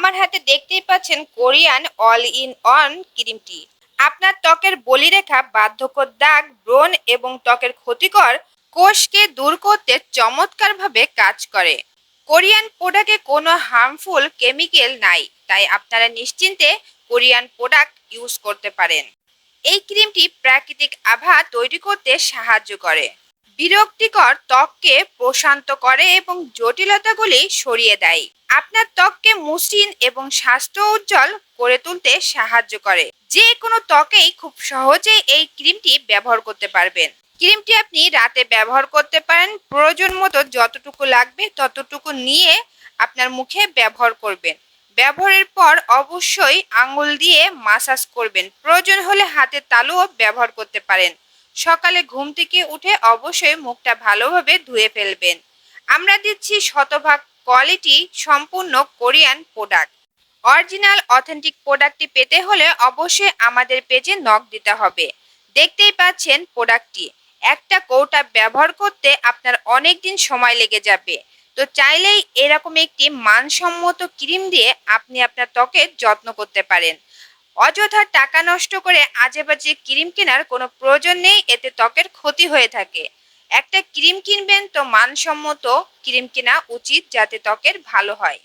আমার হাতে দেখতেই পাচ্ছেন কোরিয়ান অল ইন অন ক্রিমটি। আপনার ত্বকের বলিরেখা, বার্ধক্য দাগ, ব্রণ এবং ত্বকের ক্ষতিকর কোষকে দূর করতে চমৎকারভাবে কাজ করে। কোরিয়ান প্রোডাক্টে কোনো হার্মফুল কেমিক্যাল নাই, তাই আপনারা নিশ্চিন্তে কোরিয়ান প্রোডাক্ট ইউজ করতে পারেন। এই ক্রিমটি প্রাকৃতিক আভা তৈরি করতে সাহায্য করে। বিরক্তিকর ত্বককে প্রশান্ত করে এবং জটিলতাগুলি সরিয়ে দেয়। আপনার ত্বককে মসৃণ এবং স্বাস্থ্য উজ্জ্বল করে তুলতে সাহায্য করে। যে কোনো ত্বকেই খুব সহজে এই ক্রিমটি ব্যবহার করতে পারবেন। ক্রিমটি আপনি রাতে ব্যবহার করতে পারেন। প্রয়োজন মতো যতটুকু লাগবে ততটুকু নিয়ে আপনার মুখে ব্যবহার করবেন। ব্যবহারের পর অবশ্যই আঙুল দিয়ে মাসাজ করবেন। প্রয়োজন হলে হাতের তালুও ব্যবহার করতে পারেন। সকালে ঘুম থেকে উঠে অবশ্যই মুখটা ভালোভাবে ধুয়ে ফেলবেন। আমরা দিচ্ছি শতভাগ কোয়ালিটি সম্পূর্ণ কোরিয়ান প্রোডাক্ট অরিজিনাল অথেন্টিক প্রোডাক্টটি পেতে হলে অবশ্যই আমাদের পেজে নক দিতে হবে। দেখতেই পাচ্ছেন প্রোডাক্টটি একটা কৌটা ব্যবহার করতে আপনার অনেক দিন সময় লেগে যাবে। তো চাইলেই এরকম একটি মানসম্মত ক্রিম দিয়ে আপনি আপনার ত্বকের যত্ন করতে পারেন। অযথা টাকা নষ্ট করে আজে বাজে ক্রিম কেনার কোনো প্রয়োজন নেই, এতে ত্বকের ক্ষতি হয়ে থাকে। একটা ক্রিম কিনবেন তো মানসম্মত ক্রিম কেনা উচিত যাতে ত্বকের ভালো হয়।